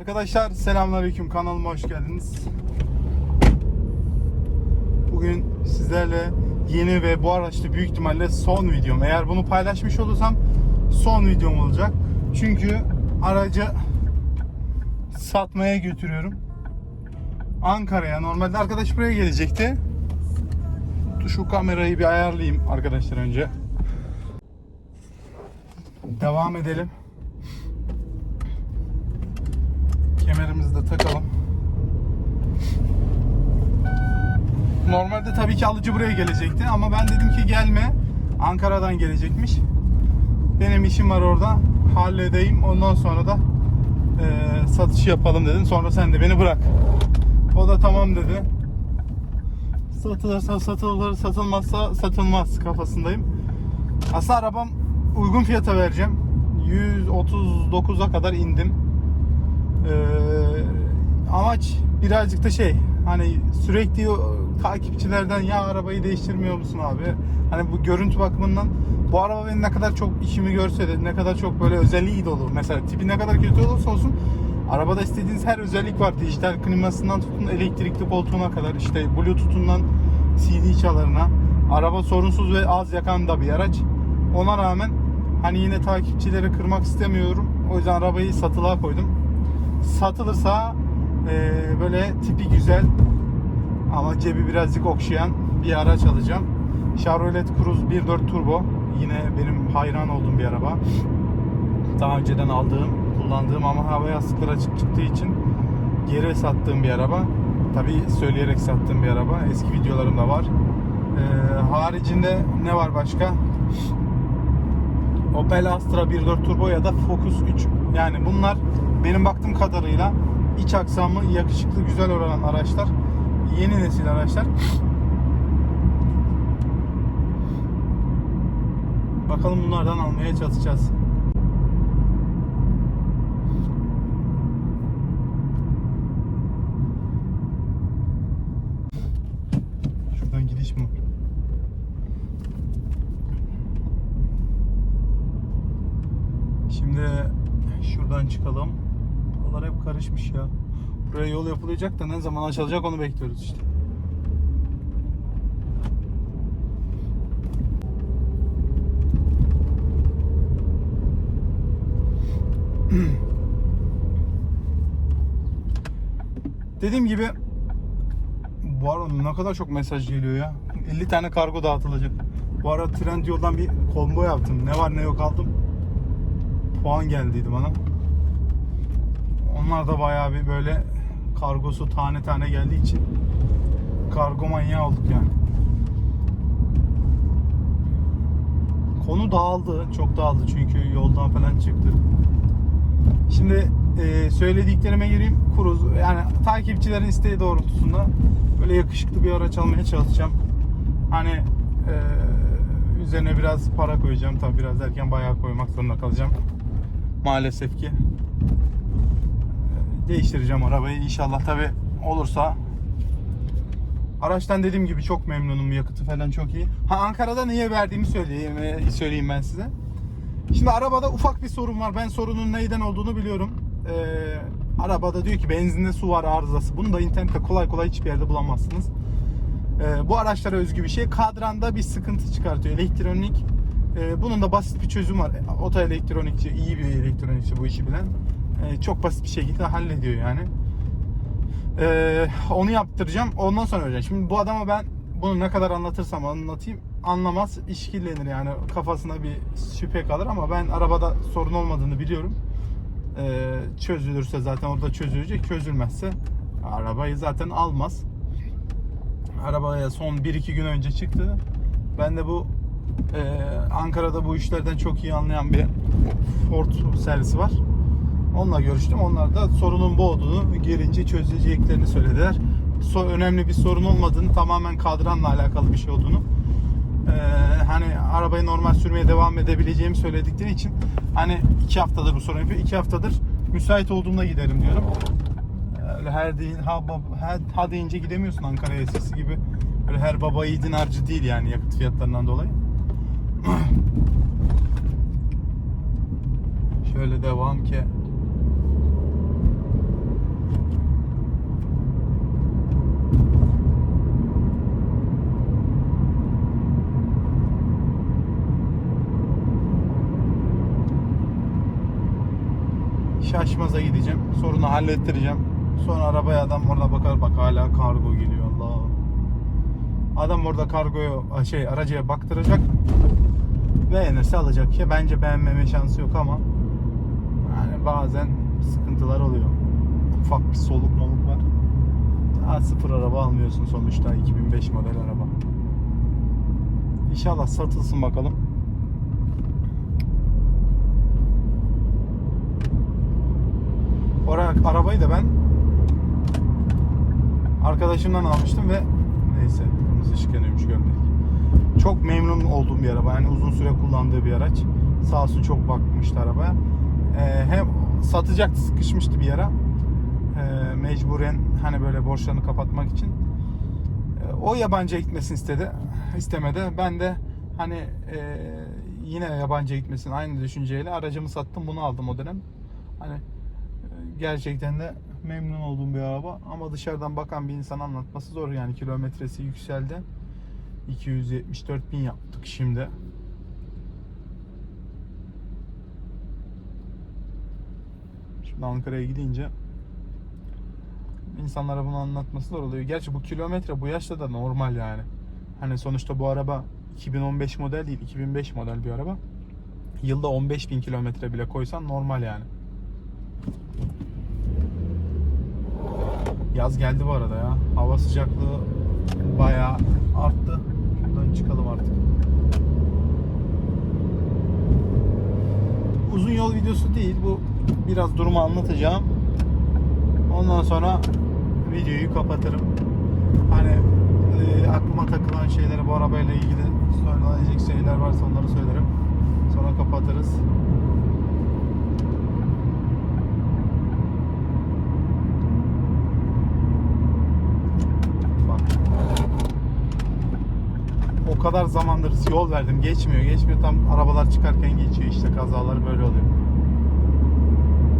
Arkadaşlar selamünaleyküm kanalıma hoş geldiniz. Bugün sizlerle yeni ve bu araçta büyük ihtimalle son videom. Eğer bunu paylaşmış olursam son videom olacak. Çünkü aracı satmaya götürüyorum. Ankara'ya. Normalde arkadaş buraya gelecekti. Şu kamerayı bir ayarlayayım arkadaşlar önce. Devam edelim. Kemerimizi de takalım. Normalde tabii ki alıcı buraya gelecekti ama ben dedim ki gelme. Ankara'dan gelecekmiş. Benim işim var orada. Halledeyim. Ondan sonra da eee satış yapalım dedim. Sonra sen de beni bırak. O da tamam dedi. Satılırsa satılır, satılmazsa satılmaz kafasındayım. Aslında arabam uygun fiyata vereceğim. 139'a kadar indim. Ee, amaç birazcık da şey hani sürekli takipçilerden ya arabayı değiştirmiyor musun abi? Hani bu görüntü bakımından bu araba benim ne kadar çok işimi görse de ne kadar çok böyle özelliği de olur. Mesela tipi ne kadar kötü olursa olsun arabada istediğiniz her özellik var. Dijital klimasından tutun elektrikli koltuğuna kadar işte bluetooth'undan CD çalarına. Araba sorunsuz ve az yakan da bir araç. Ona rağmen hani yine takipçileri kırmak istemiyorum. O yüzden arabayı satılığa koydum satılırsa e, böyle tipi güzel ama cebi birazcık okşayan bir araç alacağım. Chevrolet Cruze 1.4 Turbo yine benim hayran olduğum bir araba. Daha önceden aldığım, kullandığım ama hava yastıkları açık çıktığı için geri sattığım bir araba. Tabi söyleyerek sattığım bir araba. Eski videolarımda var. E, haricinde ne var başka? Opel Astra 1.4 Turbo ya da Focus 3. Yani bunlar benim baktığım kadarıyla iç aksamı yakışıklı güzel olan araçlar. Yeni nesil araçlar. Bakalım bunlardan almaya çalışacağız. Şuradan gidiş mi? var? Şimdi şuradan çıkalım. Buralar hep karışmış ya. Buraya yol yapılacak da ne zaman açılacak onu bekliyoruz işte. Dediğim gibi bu arada ne kadar çok mesaj geliyor ya. 50 tane kargo dağıtılacak. Bu arada Trendyol'dan bir combo yaptım. Ne var ne yok aldım puan geldiydi bana. Onlar da bayağı bir böyle kargosu tane tane geldiği için kargo manyağı olduk yani. Konu dağıldı. Çok dağıldı çünkü yoldan falan çıktı. Şimdi e, söylediklerime gireyim. Kuruz yani takipçilerin isteği doğrultusunda böyle yakışıklı bir araç almaya çalışacağım. Hani e, üzerine biraz para koyacağım. Tabi biraz erken bayağı koymak zorunda kalacağım. Maalesef ki. E, Değiştireceğim arabayı. İnşallah tabi olursa. Araçtan dediğim gibi çok memnunum. Yakıtı falan çok iyi. Ha Ankara'da niye verdiğimi söyleyeyim, e, söyleyeyim ben size. Şimdi arabada ufak bir sorun var. Ben sorunun neyden olduğunu biliyorum. Ee, arabada diyor ki benzinde su var arızası. Bunu da internette kolay kolay hiçbir yerde bulamazsınız. Ee, bu araçlara özgü bir şey. Kadranda bir sıkıntı çıkartıyor. Elektronik. Ee, bunun da basit bir çözüm var. Oto elektronikçi, iyi bir elektronikçi bu işi bilen. Ee, çok basit bir şekilde hallediyor yani. Ee, onu yaptıracağım. Ondan sonra öleceğim. Şimdi bu adama ben bunu ne kadar anlatırsam anlatayım anlamaz, işkillenir yani kafasına bir şüphe kalır ama ben arabada sorun olmadığını biliyorum. Ee, çözülürse zaten orada çözülecek, çözülmezse arabayı zaten almaz. Arabaya son 1-2 gün önce çıktı. Ben de bu e, Ankara'da bu işlerden çok iyi anlayan bir Ford servisi var. Onunla görüştüm. Onlar da sorunun bu olduğunu gelince çözeceklerini söylediler. So, önemli bir sorun olmadığını, tamamen kadranla alakalı bir şey olduğunu ee, hani arabayı normal sürmeye devam edebileceğimi söyledikleri için hani iki haftadır bu sorun yapıyor. iki haftadır müsait olduğumda giderim diyorum. Öyle her değil ha, her, ha deyince gidemiyorsun Ankara'ya eskisi gibi. Öyle her baba yiğidin harcı değil yani yakıt fiyatlarından dolayı. Şöyle devam ki. Şaşmaz'a gideceğim. Sorunu hallettireceğim. Sonra arabaya adam orada bakar bak hala kargo geliyor Allah. Adam orada kargoyu şey aracıya baktıracak. Beğenirse alacak ki bence beğenmeme şansı yok ama yani bazen sıkıntılar oluyor. Ufak bir soluk moluk var. Daha sıfır araba almıyorsun sonuçta 2005 model araba. İnşallah satılsın bakalım. Oraya arabayı da ben arkadaşımdan almıştım ve neyse kırmızı ışık yanıyormuş görmedik. Çok memnun olduğum bir araba. Yani uzun süre kullandığı bir araç. Sağ olsun çok bakmıştı arabaya. Ee, hem satacaktı sıkışmıştı bir ara. Ee, mecburen hani böyle borçlarını kapatmak için. Ee, o yabancıya gitmesini istedi. istemedi. Ben de hani e, yine yabancıya gitmesini aynı düşünceyle aracımı sattım bunu aldım o dönem. Hani gerçekten de memnun olduğum bir araba ama dışarıdan bakan bir insan anlatması zor yani kilometresi yükseldi. 274 bin yaptık şimdi. Şimdi Ankara'ya gidince insanlara bunu anlatması zor oluyor. Gerçi bu kilometre bu yaşta da normal yani. Hani sonuçta bu araba 2015 model değil 2005 model bir araba. Yılda 15 bin kilometre bile koysan normal yani. Yaz geldi bu arada ya. Hava sıcaklığı bayağı arttı. Şuradan çıkalım artık. Uzun yol videosu değil bu. Biraz durumu anlatacağım. Ondan sonra videoyu kapatırım. Hani e, aklıma takılan şeyleri bu arabayla ilgili söylenecek şeyler varsa onları söylerim. Sonra kapatırız. Bak. O kadar zamandır yol verdim. Geçmiyor, geçmiyor. Tam arabalar çıkarken geçiyor. İşte kazalar böyle oluyor.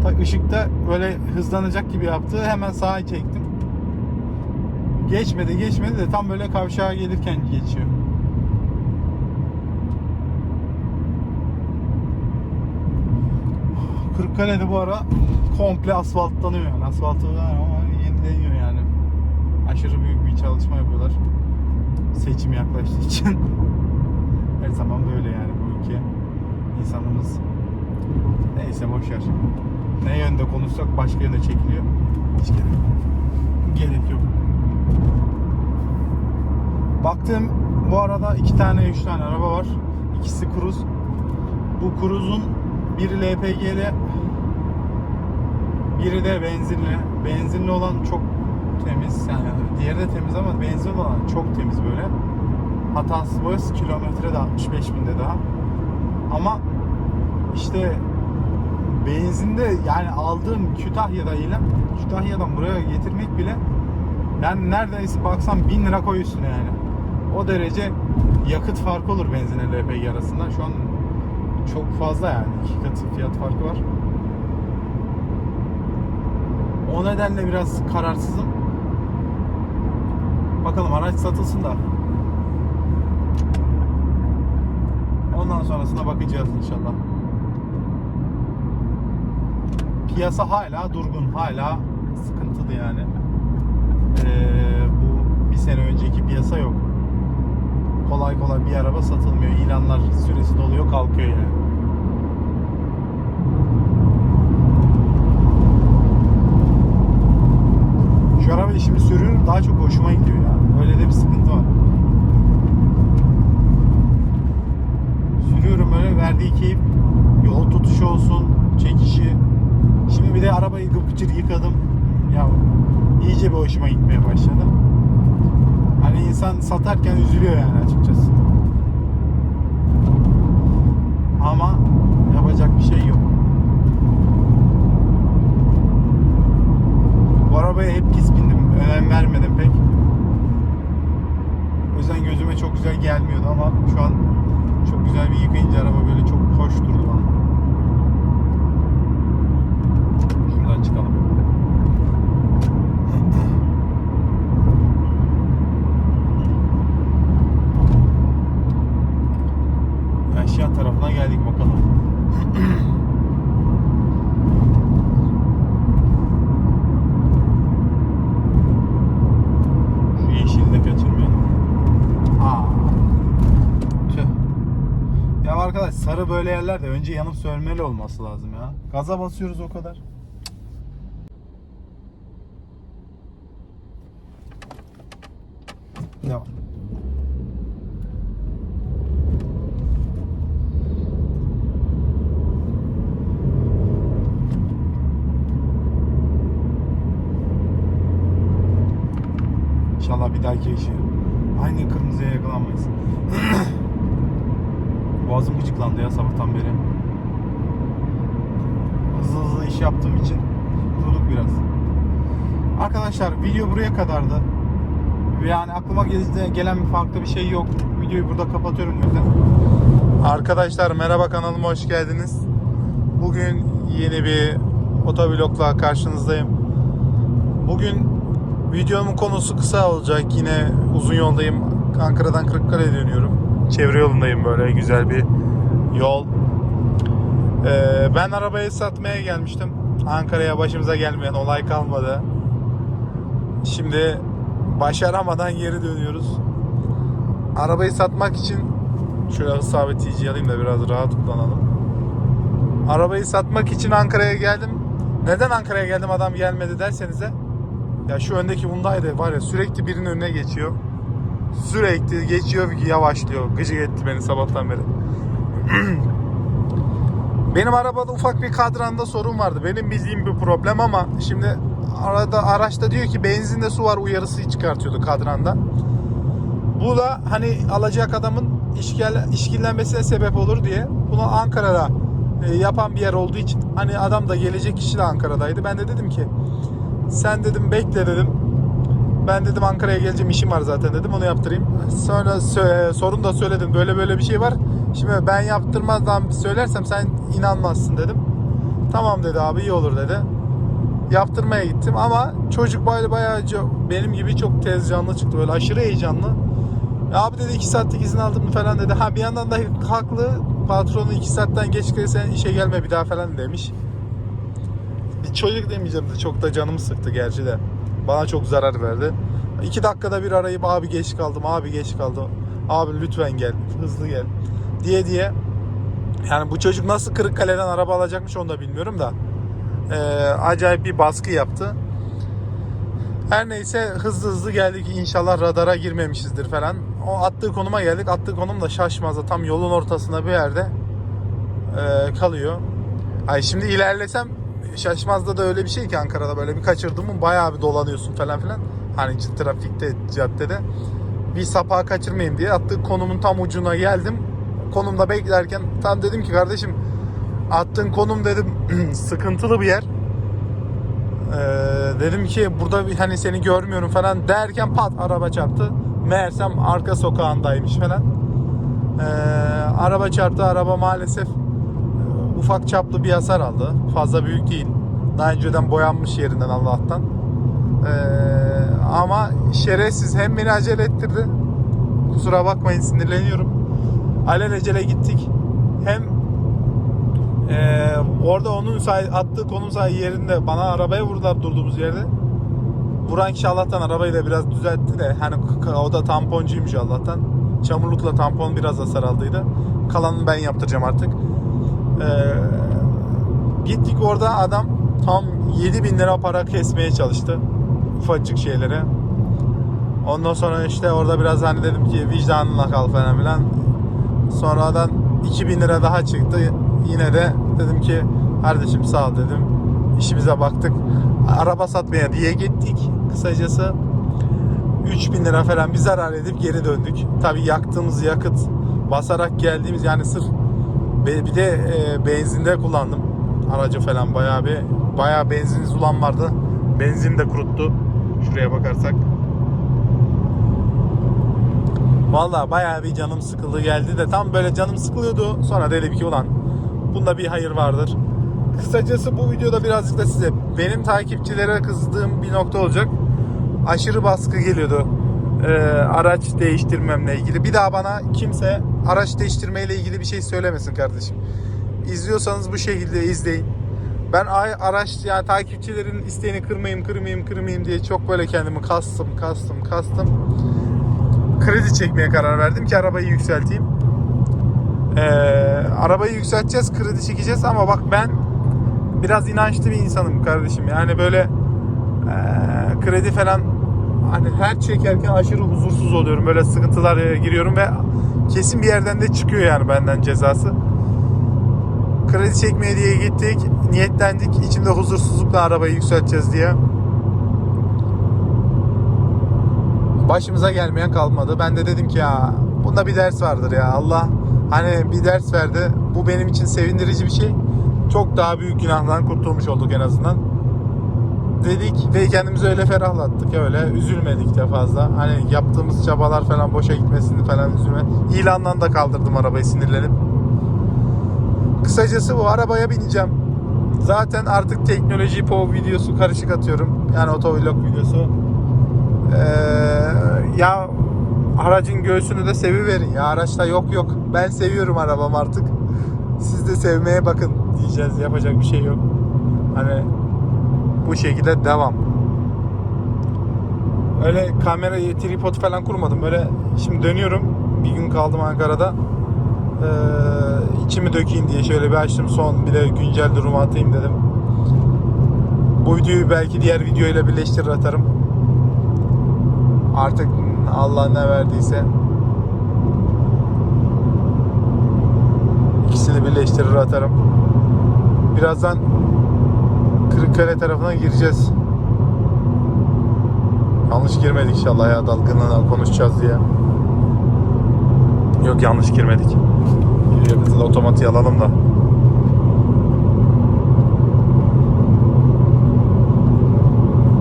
Ta ışıkta böyle hızlanacak gibi yaptı. Hemen sağa çektim. Geçmedi, geçmedi de tam böyle kavşağa gelirken geçiyor. Kırıkkale'de bu ara komple asfaltlanıyor yani. Asfaltı ama yenileniyor yani. Aşırı büyük bir çalışma yapıyorlar. Seçim yaklaştığı için. Her zaman böyle yani bu ülke. İnsanımız neyse boşver. Ne yönde konuşsak başka yöne çekiliyor. Hiç gerek, gerek yok. Baktım bu arada iki tane üç tane araba var. İkisi Cruze. Bu Cruze'un biri LPG'li biri de benzinli. Benzinli olan çok temiz. Yani diğeri de temiz ama benzinli olan çok temiz böyle. Hatasız kilometre de 65 binde daha. Ama işte benzinde yani aldığım Kütahya'da ile Kütahya'dan buraya getirmek bile yani neredeyse baksan 1000 lira koy üstüne yani. O derece yakıt farkı olur benzinle LPG arasında. Şu an çok fazla yani. iki katı fiyat farkı var. O nedenle biraz kararsızım. Bakalım araç satılsın da. Ondan sonrasına bakacağız inşallah. Piyasa hala durgun, hala sıkıntılı yani. Ee, bu bir sene önceki piyasa yok. Kolay kolay bir araba satılmıyor. İlanlar süresi doluyor, kalkıyor yani. Şu arabayı şimdi sürüyorum daha çok hoşuma gidiyor ya. Öyle de bir sıkıntı var. Sürüyorum öyle verdiği keyif. Yol tutuşu olsun, çekişi. Şimdi bir de arabayı gıpıcır yıkadım. Ya iyice bir hoşuma gitmeye başladı. Hani insan satarken üzülüyor yani açıkçası. Ama yapacak bir şey yok. Bu arabaya hep pis bindim. Önem vermedim pek. O yüzden gözüme çok güzel gelmiyordu ama şu an çok güzel bir yıkayınca araba böyle çok hoş durdu bana. Şuradan çıkalım. Aşağı tarafına geldik bakalım. Şu yeşili de Ya arkadaş sarı böyle yerlerde önce yanıp sönmeli olması lazım ya. Gaza basıyoruz o kadar. İnşallah bir dahaki işi aynı kırmızıya yakalanmayız. Boğazım gıcıklandı ya sabahtan beri. Hızlı hızlı iş yaptığım için durduk biraz. Arkadaşlar video buraya kadardı. Yani aklıma gel- gelen farklı bir şey yok. Videoyu burada kapatıyorum yüzden. Arkadaşlar merhaba kanalıma hoş geldiniz. Bugün yeni bir otovlogla karşınızdayım. Bugün videomun konusu kısa olacak. Yine uzun yoldayım. Ankara'dan Kırıkkale'ye dönüyorum. Çevre yolundayım böyle güzel bir yol. Ee, ben arabayı satmaya gelmiştim. Ankara'ya başımıza gelmeyen olay kalmadı. Şimdi başaramadan geri dönüyoruz. Arabayı satmak için şöyle sabitleyiciyi alayım da biraz rahat kullanalım. Arabayı satmak için Ankara'ya geldim. Neden Ankara'ya geldim adam gelmedi dersenize. Ya şu öndeki Hyundai'de var ya sürekli birinin önüne geçiyor. Sürekli geçiyor yavaşlıyor. Gıcık etti beni sabahtan beri. Benim arabada ufak bir kadranda sorun vardı. Benim bildiğim bir problem ama şimdi arada araçta diyor ki benzinde su var uyarısı çıkartıyordu kadranda. Bu da hani alacak adamın işgal, işkillenmesine sebep olur diye bunu Ankara'da e, yapan bir yer olduğu için hani adam da gelecek kişi de Ankara'daydı. Ben de dedim ki sen dedim bekle dedim. Ben dedim Ankara'ya geleceğim işim var zaten dedim onu yaptırayım. Sonra sö- sorun da söyledim böyle böyle bir şey var. Şimdi ben yaptırmazdan söylersem sen inanmazsın dedim. Tamam dedi abi iyi olur dedi. Yaptırmaya gittim ama çocuk bayağı, bayağı benim gibi çok tez canlı çıktı böyle aşırı heyecanlı. Abi dedi 2 saatlik izin aldım falan dedi. Ha bir yandan da haklı patronu 2 saatten geç gelirsen işe gelme bir daha falan demiş. Çocuk demeyeceğim de çok da canımı sıktı gerçi de. Bana çok zarar verdi. İki dakikada bir arayıp abi geç kaldım, abi geç kaldım. Abi lütfen gel, hızlı gel diye diye. Yani bu çocuk nasıl Kırıkkale'den araba alacakmış onu da bilmiyorum da. Ee, acayip bir baskı yaptı. Her neyse hızlı hızlı geldik. İnşallah radara girmemişizdir falan. O attığı konuma geldik. Attığı konum da şaşmazda tam yolun ortasında bir yerde ee, kalıyor. Ay şimdi ilerlesem Şaşmaz'da da öyle bir şey ki Ankara'da böyle bir kaçırdın mı bayağı bir dolanıyorsun falan filan. Hani trafikte, caddede. Bir sapağı kaçırmayayım diye attığı konumun tam ucuna geldim. Konumda beklerken tam dedim ki kardeşim attığın konum dedim sıkıntılı bir yer. Ee, dedim ki burada bir hani seni görmüyorum falan derken pat araba çarptı. Meğersem arka sokağındaymış falan. Ee, araba çarptı. Araba maalesef ufak çaplı bir hasar aldı. Fazla büyük değil. Daha önceden boyanmış yerinden Allah'tan. Ee, ama şerefsiz hem beni acele ettirdi. Kusura bakmayın sinirleniyorum. Alelacele gittik. Hem ee, orada onun say- attığı konum say yerinde bana arabaya vurdular durduğumuz yerde. Vuran kişi Allah'tan arabayı da biraz düzeltti de hani o da tamponcuymuş Allah'tan. Çamurlukla tampon biraz hasar aldıydı. Kalanını ben yaptıracağım artık. Ee, gittik orada adam tam 7000 lira para kesmeye çalıştı. Ufacık şeylere. Ondan sonra işte orada biraz hani dedim ki vicdanına kal falan filan. Sonradan 2000 lira daha çıktı. Yine de dedim ki kardeşim sağ ol dedim. İşimize baktık. Araba satmaya diye gittik kısacası. 3000 lira falan bir zarar edip geri döndük. Tabii yaktığımız yakıt basarak geldiğimiz yani sırf bir de e, benzinde kullandım aracı falan bayağı bir bayağı benzin zulan vardı. Benzin de kuruttu. Şuraya bakarsak. Vallahi bayağı bir canım sıkıldı geldi de tam böyle canım sıkılıyordu. Sonra dedim ki ulan bunda bir hayır vardır. Kısacası bu videoda birazcık da size benim takipçilere kızdığım bir nokta olacak. Aşırı baskı geliyordu. Ee, araç değiştirmemle ilgili. Bir daha bana kimse araç değiştirmeyle ilgili bir şey söylemesin kardeşim. İzliyorsanız bu şekilde izleyin. Ben araç yani takipçilerin isteğini kırmayayım, kırmayayım, kırmayayım diye çok böyle kendimi kastım, kastım, kastım. Kredi çekmeye karar verdim ki arabayı yükselteyim. Ee, arabayı yükselteceğiz, kredi çekeceğiz ama bak ben biraz inançlı bir insanım kardeşim. Yani böyle ee, kredi falan hani her çekerken aşırı huzursuz oluyorum. Böyle sıkıntılara giriyorum ve kesin bir yerden de çıkıyor yani benden cezası. Kredi çekmeye diye gittik. Niyetlendik. İçimde huzursuzlukla arabayı yükselteceğiz diye. Başımıza gelmeyen kalmadı. Ben de dedim ki ya bunda bir ders vardır ya. Allah hani bir ders verdi. Bu benim için sevindirici bir şey. Çok daha büyük günahdan kurtulmuş olduk en azından. Dedik ve kendimizi öyle ferahlattık öyle üzülmedik de fazla. Hani yaptığımız çabalar falan boşa gitmesini falan üzülme. İlandan da kaldırdım arabayı sinirlenip. Kısacası bu arabaya bineceğim. Zaten artık teknoloji po videosu karışık atıyorum. Yani otovlog videosu. Ee, ya aracın göğsünü de seviverin ya. Araçta yok yok. Ben seviyorum arabam artık. Siz de sevmeye bakın diyeceğiz. Yapacak bir şey yok. Hani bu şekilde devam. Öyle kamerayı tripod falan kurmadım. Böyle şimdi dönüyorum. Bir gün kaldım Ankara'da. Ee, içimi dökeyim diye şöyle bir açtım son bir de güncel durumu atayım dedim. Bu videoyu belki diğer videoyla birleştirir atarım. Artık Allah ne verdiyse ikisini birleştirir atarım. Birazdan Kırıkkale tarafına gireceğiz. Yanlış girmedik inşallah ya dalgınlığına konuşacağız diye. Yok yanlış girmedik. Yakıtı da otomatiğe alalım da.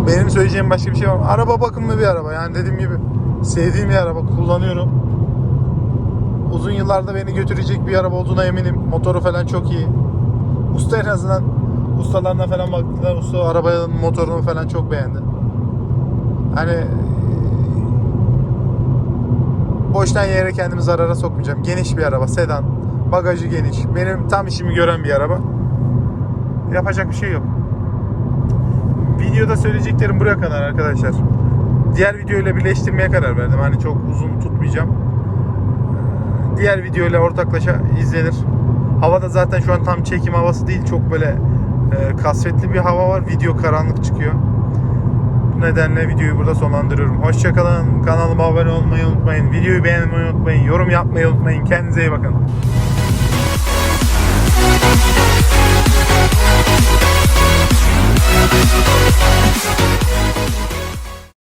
Benim söyleyeceğim başka bir şey var? Araba bakımlı bir araba. Yani dediğim gibi sevdiğim bir araba. Kullanıyorum. Uzun yıllarda beni götürecek bir araba olduğuna eminim. Motoru falan çok iyi. Usta en azından ustalarına falan baktılar. Usta arabanın motorunu falan çok beğendi. Hani boştan yere kendimi zarara sokmayacağım. Geniş bir araba, sedan. Bagajı geniş. Benim tam işimi gören bir araba. Yapacak bir şey yok. Videoda söyleyeceklerim buraya kadar arkadaşlar. Diğer videoyla birleştirmeye karar verdim. Hani çok uzun tutmayacağım. Diğer videoyla ortaklaşa izlenir. Havada zaten şu an tam çekim havası değil. Çok böyle e, kasvetli bir hava var. Video karanlık çıkıyor. Bu nedenle videoyu burada sonlandırıyorum. Hoşçakalın. Kanalıma abone olmayı unutmayın. Videoyu beğenmeyi unutmayın. Yorum yapmayı unutmayın. Kendinize iyi bakın.